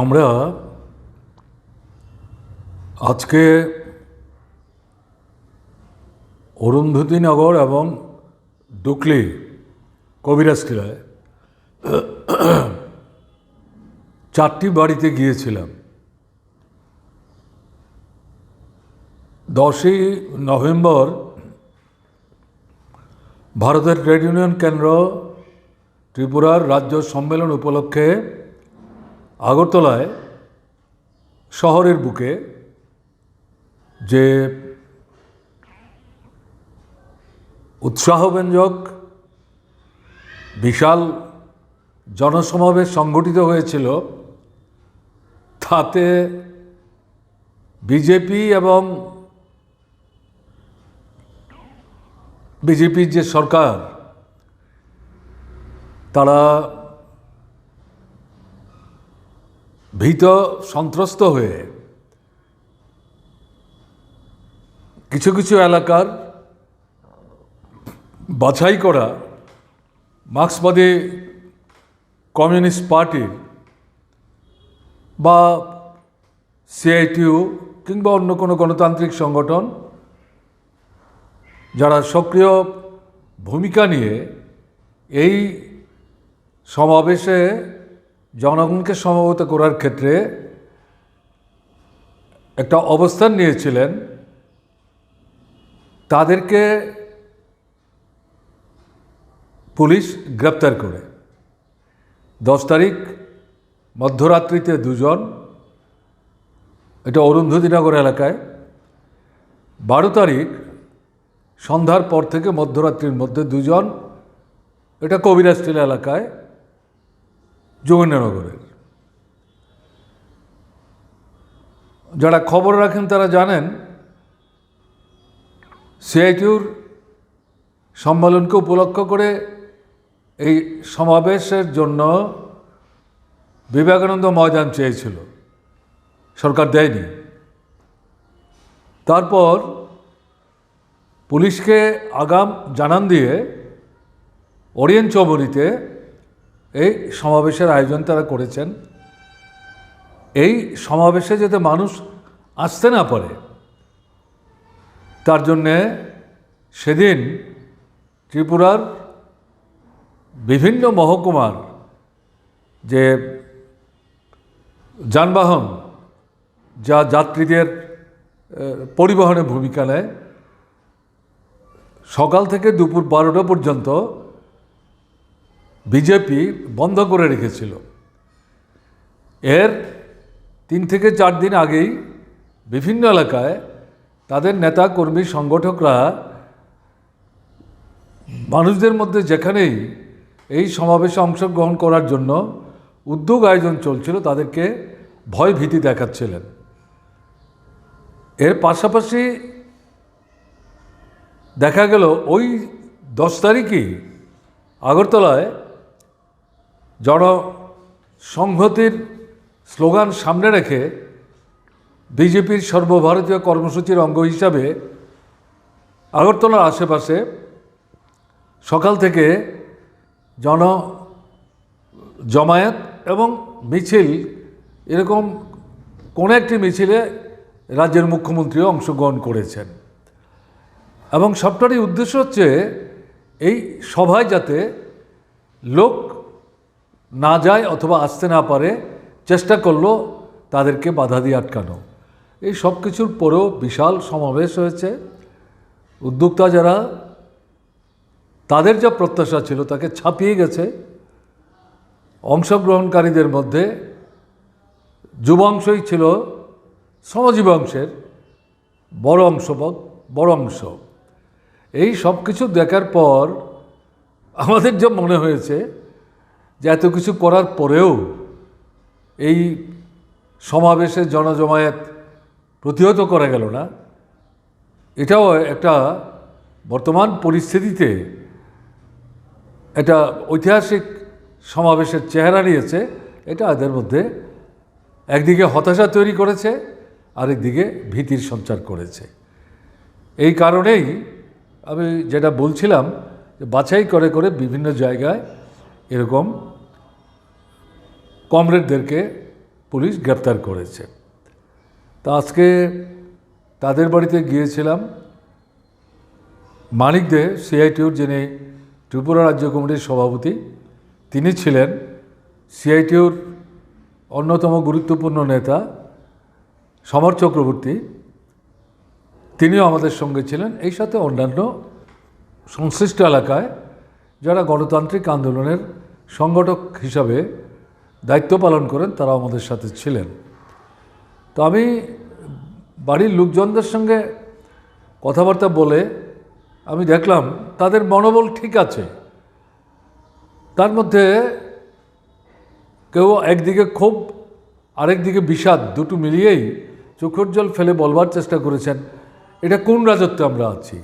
আমরা আজকে অরুন্ধতিনগর এবং ডুকলি কবিরাজ টিলায় চারটি বাড়িতে গিয়েছিলাম। দশই নভেম্বর ভারতের ট্রেড ইউনিয়ন কেন্দ্র ত্রিপুরার রাজ্য সম্মেলন উপলক্ষে আগরতলায় শহরের বুকে যে উৎসাহব্যঞ্জক, বিশাল জনসমাবেশ সংগঠিত হয়েছিল, তাতে বিজেপি এবং বিজেপির যে সরকার, তারা ভীত সন্ত্রস্ত হয়ে কিছু কিছু এলাকার বাছাই করা মার্ক্সবাদী কমিউনিস্ট পার্টির বা সিআইটিউ কিংবা অন্য কোনো গণতান্ত্রিক সংগঠন যারা সক্রিয় ভূমিকা নিয়ে এই সমাবেশে জনগণকে সমবেত করার ক্ষেত্রে একটা অবস্থান নিয়েছিলেন। তাদেরকে পুলিশ গ্রেপ্তার করে। দশ তারিখ মধ্যরাত্রিতে দুজন, এটা অরুন্ধতিনগর এলাকায়। বারো তারিখ সন্ধ্যার পর থেকে মধ্যরাত্রির মধ্যে দুজন, এটা কবিরাজটিল এলাকায়। যোগেন্দ্রনগরের যারা খবর রাখেন তারা জানেন, সিআইটিউর সম্মেলনকে উপলক্ষ করে এই সমাবেশের জন্য বিবেকানন্দ ময়দান চেয়েছিল। সরকার দেয়নি। তারপর পুলিশকে আগাম জানান দিয়ে ওরিয়েন চৌমুরিতে এই সমাবেশের আয়োজন তারা করেছেন। এই সমাবেশে যাতে মানুষ আসতে না পারে, তার জন্যে সেদিন ত্রিপুরার বিভিন্ন মহকুমার যে যানবাহন, যা যাত্রীদের পরিবহনে ভূমিকা নেয়, সকাল থেকে দুপুর বারোটা পর্যন্ত বিজেপি বন্ধ করে রেখেছিল। এর তিন থেকে চার দিন আগেই বিভিন্ন এলাকায় তাদের নেতা, কর্মী, সংগঠকরা মানুষদের মধ্যে যেখানেই এই সমাবেশে অংশগ্রহণ করার জন্য উদ্যোগ আয়োজন চলছিল, তাদেরকে ভয় ভীতি দেখাচ্ছিলেন। এর পাশাপাশি দেখা গেল, ওই দশ তারিখই আগরতলায় জনসংহতির স্লোগান সামনে রেখে বিজেপির সর্বভারতীয় কর্মসূচির অঙ্গ হিসাবে আগরতলার আশেপাশে সকাল থেকে জন জমায়েত এবং মিছিল, এরকম কোনো একটি মিছিলে রাজ্যের মুখ্যমন্ত্রীও অংশগ্রহণ করেছেন। এবং সবটারই উদ্দেশ্য হচ্ছে এই সভায় যাতে লোক না যায় অথবা আসতে না পারে, চেষ্টা করল তাদেরকে বাধা দিয়ে আটকানো। এই সব কিছুর পরেও বিশাল সমাবেশ হয়েছে। উদ্যোক্তা যারা, তাদের যা প্রত্যাশা ছিল তাকে ছাপিয়ে গেছে। অংশগ্রহণকারীদের মধ্যে যুবাংশই ছিল শ্রমজীবী অংশের, বড় অংশ বড় অংশ। এই সব কিছু দেখার পর আমাদের যা মনে হয়েছে যে এত কিছু করার পরেও এই সমাবেশের জনজমায়েত প্রতিহত করা গেল না। এটাও একটা বর্তমান পরিস্থিতিতে একটা ঐতিহাসিক সমাবেশের চেহারা নিয়েছে। এটা এদের মধ্যে একদিকে হতাশা তৈরি করেছে, আরেকদিকে ভীতির সঞ্চার করেছে। এই কারণেই আমি যেটা বলছিলাম বাছাই করে করে বিভিন্ন জায়গায় এরকম কমরেডদেরকে পুলিশ গ্রেপ্তার করেছে। তা আজকে তাদের বাড়িতে গিয়েছিলাম। মানিক দে সিআইটিউর যিনি ত্রিপুরা রাজ্য কমিটির সভাপতি, তিনি ছিলেন সিআইটিউর অন্যতম গুরুত্বপূর্ণ নেতা সমর চক্রবর্তী। তিনিও আমাদের সঙ্গে ছিলেন। এই সাথে অন্যান্য সংশ্লিষ্ট এলাকায় যারা গণতান্ত্রিক আন্দোলনের সংগঠক হিসাবে দায়িত্ব পালন করেন তারা আমাদের সাথে ছিলেন। তো আমি বাড়ির লোকজনদের সঙ্গে কথাবার্তা বলে আমি দেখলাম তাদের মনোবল ঠিক আছে। তার মধ্যে কেউ একদিকে ক্ষোভ, আরেকদিকে বিষাদ, দুটো মিলিয়েই চোখের জল ফেলে বলবার চেষ্টা করেছেন, এটা কোন রাজত্বে আমরা আছি?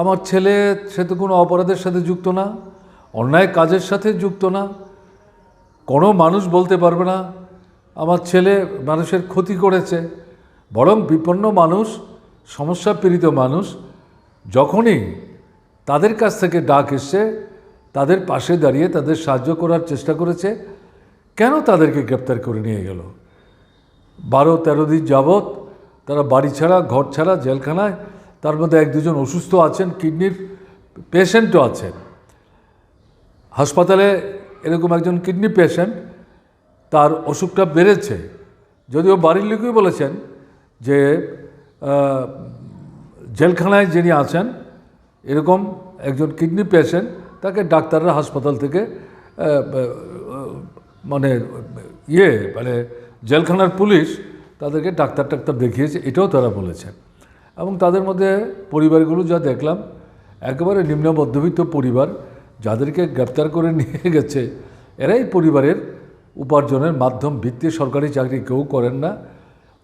আমার ছেলে, সে তো কোনো অপরাধের সাথে যুক্ত না, অন্যায় কাজের সাথে যুক্ত না কোনো মানুষ বলতে পারবে না, আমার ছেলে মানুষের ক্ষতি করেছে। বরং বিপন্ন মানুষ সমস্যা পীড়িত মানুষ, যখনই তাদের কাছ থেকে ডাক এসছে, তাদের পাশে দাঁড়িয়ে তাদের সাহায্য করার চেষ্টা করেছে, কেন তাদেরকে গ্রেপ্তার করে নিয়ে গেল? বারো তেরো দিন যাবৎ তারা বাড়ি ছাড়া, ঘর ছাড়া, জেলখানায়, তার মধ্যে এক দুজন অসুস্থ আছেন, কিডনির পেশেন্টও আছেন। হাসপাতালে এরকম একজন কিডনি পেশেন্ট তার অসুখটা বেড়েছে। যদিও বাড়ির লোকই বলেছেন যে জেলখানায় যিনি আছেন, এরকম একজন কিডনি পেশেন্ট তাকে ডাক্তাররা হাসপাতাল থেকে মানে ইয়ে মানে জেলখানার পুলিশ তাদেরকে ডাক্তার টাক্তার দেখিয়েছে, এটাও তারা বলেছেন। এবং তাদের মধ্যে পরিবারগুলো যা দেখলাম, একেবারে নিম্ন মধ্যবিত্ত পরিবার যাদেরকে গ্রেপ্তার করে নিয়ে গেছে, এরাই পরিবারের উপার্জনের মাধ্যম। ভিত্তি সরকারি চাকরি কেউ করেন না।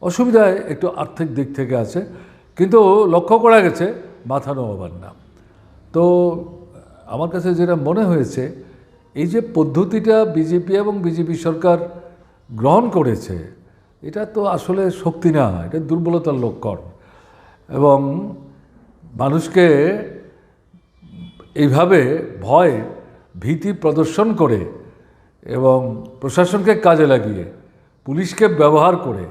অসুবিধায় একটু আর্থিক দিক থেকে আছে, কিন্তু লক্ষ্য করা গেছে, মাথা নোয়াবার না। তো আমার কাছে যেটা মনে হয়েছে, এই যে পদ্ধতিটা বিজেপি এবং বিজেপি সরকার গ্রহণ করেছে, এটা তো আসলে শক্তি না, এটা দুর্বলতার লক্ষণ। এবং মানুষকে এইভাবে ভয়, ভীতি প্রদর্শন করে এবং প্রশাসনকে কাজে লাগিয়ে, পুলিশকে ব্যবহার করে,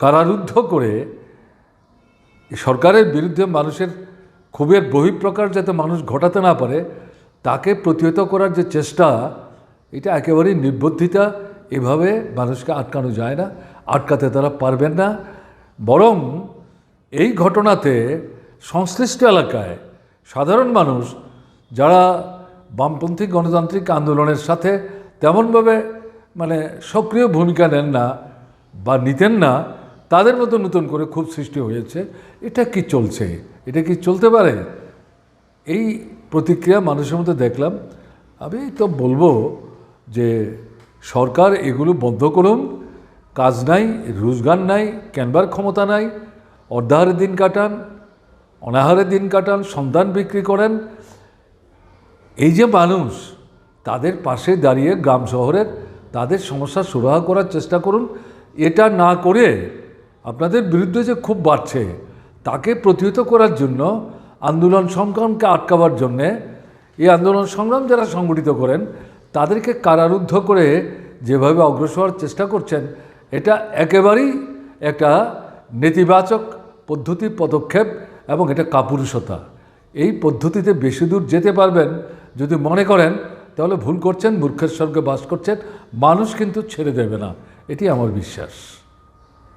কারারুদ্ধ করে সরকারের বিরুদ্ধে মানুষের ক্ষোভের বহিঃপ্রকাশ যাতে মানুষ ঘটাতে না পারে, তাকে প্রতিহত করার যে চেষ্টা, এটা একেবারেই নির্বুদ্ধিতা, এভাবে মানুষকে আটকানো যায় না, আটকাতে তারা পারবেন না। বরং এই ঘটনাতে সংশ্লিষ্ট এলাকায় সাধারণ মানুষ যারা বামপন্থী গণতান্ত্রিক আন্দোলনের সাথে তেমনভাবে মানে সক্রিয় ভূমিকা নেন না বা নিতেন না, তাদের মতো নতুন করে খুব সৃষ্টি হয়েছে। এটা কি চলছে? এটা কি চলতে পারে? এই প্রতিক্রিয়া মানুষের মধ্যে দেখলাম। আমি তো বলব যে সরকার এগুলো বন্ধ করুন। কাজ নাই, রোজগার নাই, কেনবার ক্ষমতা নাই অর্ধাহারে দিন কাটান অনাহারে দিন কাটান, সন্তান বিক্রি করেন। এই যে মানুষ, তাদের পাশে দাঁড়িয়ে গ্রাম শহরের তাদের সমস্যা সুরাহা করার চেষ্টা করুন। এটা না করে আপনাদের বিরুদ্ধে যে খুব বাড়ছে, তাকে প্রতিহত করার জন্য আন্দোলন সংগ্রামকে আটকাবার জন্যে এই আন্দোলন সংগ্রাম যারা সংগঠিত করেন, তাদেরকে কারারুদ্ধ করে যেভাবে অগ্রসর চেষ্টা করছেন, এটা একেবারেই একটা নেতিবাচক পদ্ধতি, পদক্ষেপ এবং এটা কাপুরুষতা। এই পদ্ধতিতে বেশি দূর যেতে পারবেন, যদি মনে করেন, তাহলে ভুল করছেন, মূর্খের স্বর্গে বাস করছেন, মানুষ কিন্তু ছেড়ে দেবে না। এটি আমার বিশ্বাস।